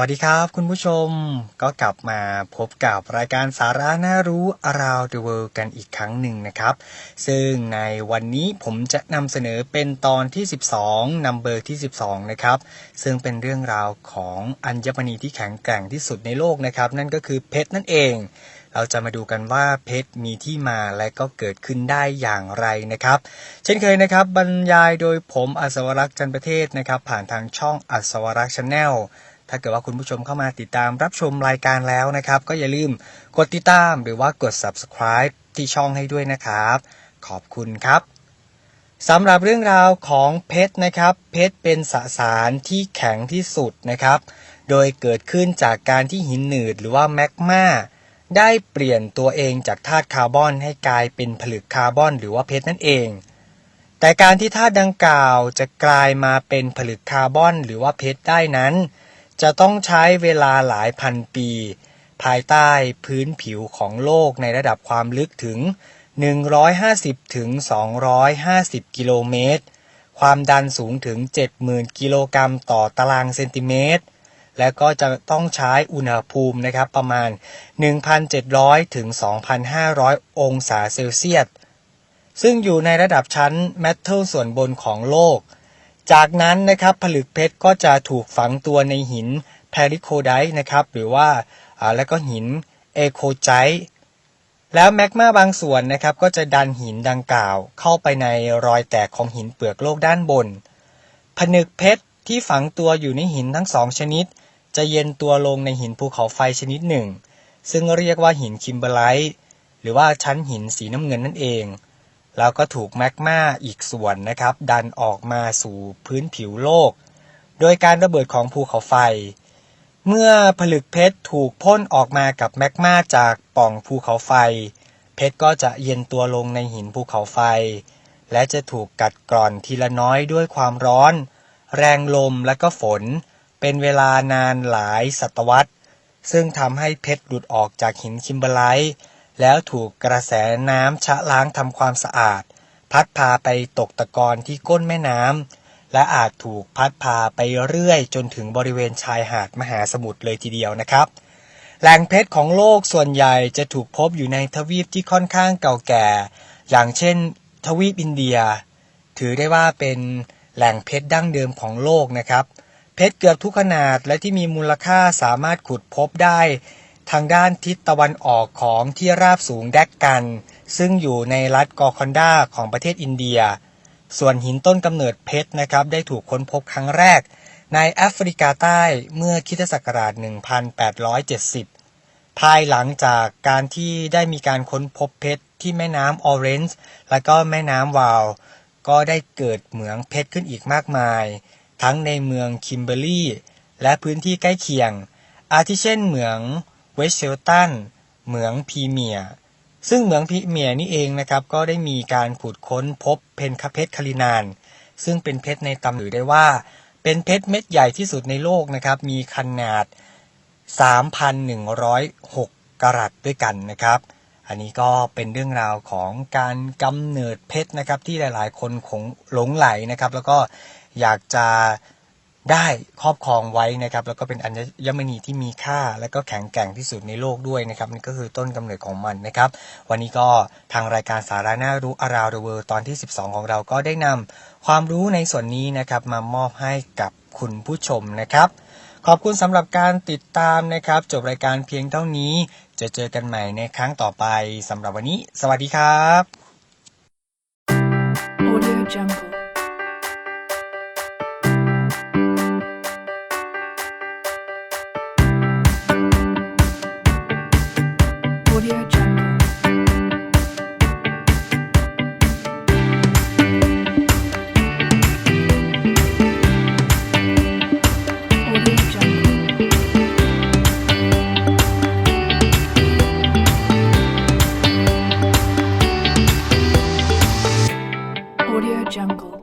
วัสดีครับคุณผู้ชมก็กลับมาพบกับรายการสาระน่ารู้ around the world กันอีกครั้งหนึ่งนะครับ ซึ่งในวันนี้ผมจะนำเสนอเป็นตอนที่ 12นัมเบอร์ที่ 12 นะครับ ซึ่งเป็นเรื่องราวของอัญมณีที่แข็งแกร่งที่สุดในโลกนะครับ นั่นก็คือเพชรนั่นเอง เราจะมาดูกันว่าเพชรมีที่มาและก็เกิดขึ้นได้อย่างไรนะครับ เช่นเคยนะครับบรรยายโดยผมอัศวรักษ์จันประเทศนะครับ ผ่านทางช่องอัศวรักษ์ชาแนล ถ้าเกิดว่าคุณผู้ชมเข้ามาติดตามรับชมรายการแล้วนะครับ ก็อย่าลืมกดติดตามหรือว่ากด subscribe ที่ช่องให้ด้วยนะครับ ขอบคุณครับสำหรับเรื่องราวของเพชรนะครับ เพชรเป็นสสารที่แข็งที่สุดนะครับ โดยเกิดขึ้นจากการที่หินหนืดหรือว่าแมกมาได้เปลี่ยนตัวเองจากธาตุคาร์บอนให้กลายเป็นผลึกคาร์บอนหรือว่าเพชรนั่นเอง แต่การที่ธาตุดังกล่าวจะกลายมาเป็นผลึกคาร์บอนหรือว่าเพชรได้นั้น จะต้องใช้เวลาหลายพันปี ภายใต้พื้นผิวของโลกในระดับความลึกถึง 150ถึง250 กิโลเมตร ความดันสูงถึง 70,000 กิโลกรัมต่อตารางเซนติเมตร และก็จะต้องใช้อุณหภูมินะครับประมาณ 1,700ถึง2,500 องศาเซลเซียส ซึ่งอยู่ในระดับชั้นแมทเทิลส่วนบนของโลก จากนั้นนะครับผลึกเพชรก็จะถูกฝังตัวในหินแพริโคไดต์นะครับหรือว่าแล้วก็หินเอโคไจแล้วแมกมาบางส่วนนะครับก็จะดันหินดังกล่าว เข้าไปในรอยแตกของหินเปลือกโลกด้านบน ผนึกเพชรที่ฝังตัวอยู่ในหินทั้งสองชนิด จะเย็นตัวลงในหินภูเขาไฟชนิดหนึ่ง ซึ่งเรียกว่าหินคิมเบอร์ไลท์หรือว่าชั้นหินสีน้ำเงินนั่นเอง แล้วก็ถูกแมกมาอีกส่วนนะครับ ดันออกมาสู่พื้นผิวโลก โดยการระเบิดของภูเขาไฟ เมื่อผลึกเพชรถูกพ่นออกมากับแมกมาจากป่องภูเขาไฟ เพชรก็จะเย็นตัวลงในหินภูเขาไฟ และจะถูกกัดกร่อนทีละน้อยด้วยความร้อน แรงลมและก็ฝน เป็นเวลานานหลายศตวรรษ ซึ่งทำให้เพชรหลุดออกจากหินคิมเบอร์ไลท์ แล้วถูกกระแสน้ำชะล้างทำความสะอาด พัดพาไปตกตะกอนที่ก้นแม่น้ำและอาจถูกพัดพาไปเรื่อยจนถึงบริเวณชายหาดมหาสมุทรเลยทีเดียวนะครับ แหล่งเพชรของโลกส่วนใหญ่จะถูกพบอยู่ในทวีปที่ค่อนข้างเก่าแก่ อย่างเช่น ทวีปอินเดีย ถือได้ว่าเป็นแหล่งเพชรดั้งเดิมของโลกนะครับ เพชรเกือบทุกขนาดและที่มีมูลค่าสามารถขุดพบได้ ทางด้านทิศตะวันออกของที่ราบสูงแดกกัน ซึ่งอยู่ในรัฐกอร์คอนดาของประเทศอินเดีย ส่วนหินต้นกำเนิดเพชรนะครับได้ถูกค้นพบครั้งแรก ในแอฟริกาใต้เมื่อคริสศักราช 1870 ภายหลังจากการที่ได้มีการค้นพบเพชรที่แม่น้ำออเรนจ์และก็แม่น้ำวาลก็ได้เกิดเหมืองเพชรขึ้นอีกมากมาย ทั้งในเมืองคิมเบอร์ลีและพื้นที่ใกล้เคียง อาทิเช่นเหมือง เวสเชลตันเหมืองพีเมีย ซึ่งเหมืองพีเมียนี่เองนะครับก็ได้มีการขุดค้นพบเพนคาเพชรคาลินาน ซึ่งเป็นเพชรในตำหรือได้ว่า เป็นเพชรเม็ดใหญ่ที่สุดในโลกนะครับมีขนาด 3,106 กรัตด้วยกันนะครับ อันนี้ก็เป็นเรื่องราวของการกำเนิดเพชรนะครับที่หลายๆ คนคงหลงไหลนะครับแล้วก็อยากจะ ได้ครอบครองไว้นะครับ แล้วก็เป็นอัญมณีที่มีค่า และก็แข็งแกร่งที่สุดในโลกด้วยนะครับนี่ก็คือต้นกำเนิดของมันนะครับ วันนี้ก็ทางรายการสาระน่ารู้ around the world ตอนที่ 12 ของเราก็ได้นำความรู้ในส่วนนี้นะครับมามอบให้กับคุณผู้ชมนะครับ ขอบคุณสำหรับการติดตามนะครับ จบรายการเพียงเท่านี้ จะเจอกันใหม่ในครั้งต่อไปสำหรับวันนี้ สวัสดีครับ Audio Jungle. jungle.